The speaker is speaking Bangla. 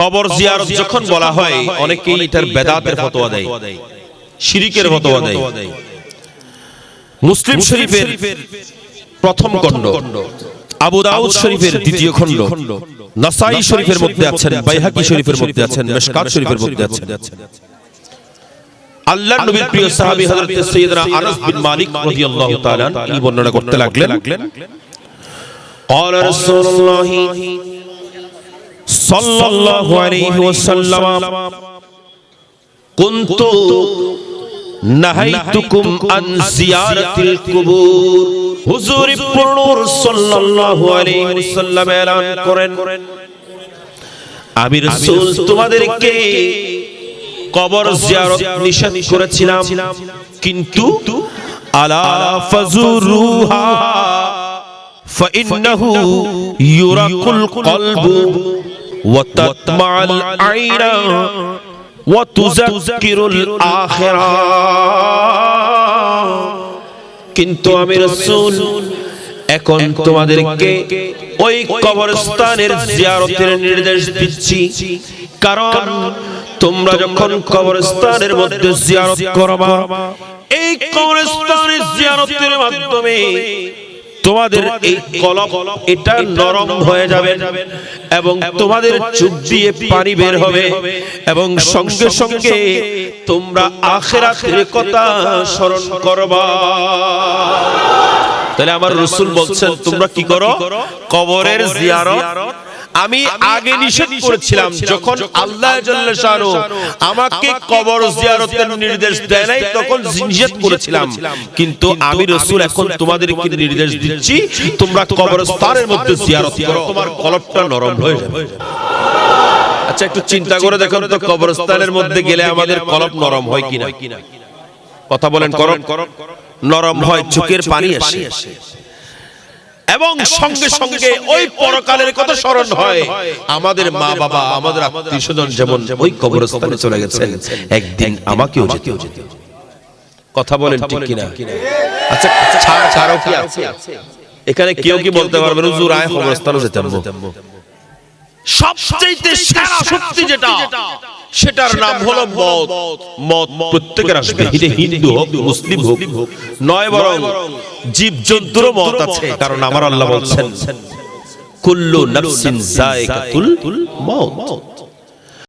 কবর জিয়ারত যখন বলা হয় অনেকেই এটার বেদাতের ফতোয়া দেয় শিরিকের ফতোয়া দেয় মুসলিম শরীফের প্রথম খণ্ড আবু দাউদ শরীফের দ্বিতীয় খণ্ড নাসাই শরীফের মধ্যে আছেন বাইহাকি শরীফের মধ্যে আছেন মেশকাত শরীফের মধ্যে আছেন আল্লাহর নবীর প্রিয় সাহাবী হযরত সাইয়েদনা আনাস বিন মালিক রাদিয়াল্লাহু তাআলা তিনি বর্ণনা করতে লাগলেন قال رسول الله صلى الله عليه وسلم كنت نهيتكم عن زيارة القبور হুজুর পূর্ণুর সাল্লাল্লাহু আলাইহি ওয়াসাল্লাম এলান করেন আমি রাসূল তোমাদেরকে কবর জিয়ারত নিষেধ করেছিলাম কিন্তু আলা ফাজুরুহা فإنه يرق القلب وتطمع العين وتذكر الآخرة কিন্তু আমি রাসূল এখন তোমাদেরকে ওই কবরস্থানের জিয়ারতের নির্দেশ দিচ্ছি কারণ তোমরা যখন কবরস্থানের মধ্যে জিয়ারত করবা এই কবরস্থানের জিয়ারতের মাধ্যমে তোমাদের এই কলম এটা নরম হয়ে যাবে এবং তোমাদের চোখ দিয়ে পানি বের হবে এবং সঙ্গে সঙ্গে তোমরা আখেরাতের কথা স্মরণ করবা। তাহলে আমার রসুল বলছেন তোমরা কি করো? কবরের জিয়ারত আমি আগে নিষেধ করেছিলাম যখন আল্লাহ আমাকে কবর জিয়ারতের নির্দেশ দেয় নাই তখন নিষেধ করেছিলাম। কিন্তু আমি রসুল এখন তোমাদেরকে নির্দেশ দিচ্ছি? তোমরা কবরস্থানের মধ্যে জিয়ারত করো তোমার কলপটা নরম হয়ে যাবে। আচ্ছা একটু চিন্তা করে দেখুন তো কবরস্থানের মধ্যে গেলে আমাদের কলপ নরম হয় কিনা? কথা বলেন করম নরম হয় চোখের পানি আসে। এবং সঙ্গে সঙ্গে ওই পরকালের কথা স্মরণ হয়। আমাদের মা বাবা আমাদের আত্মীয় স্বজন যেমন ওই কবরস্থানে চলে গেছেন একদিন আমাকেও যেতে হবে। কথা বলেন ঠিক কিনা? আচ্ছা ছাড় ছাড়ও কি আছে? এখানে কেউ কি বলতে পারবেন হুজুর আয় কবরস্থানে যেতাম সবচেয়ে সেরা শক্তি যেটা। সেটার নাম হলো মত মত প্রত্যেকের আসবে। এটা হিন্দু হোক মুসলিম হোক নয় বরং জীব জন্তুর মত আছে। কারণ আমার আল্লাহ বলছেন কুল্লু নাফসিন যায়কাতুল মউত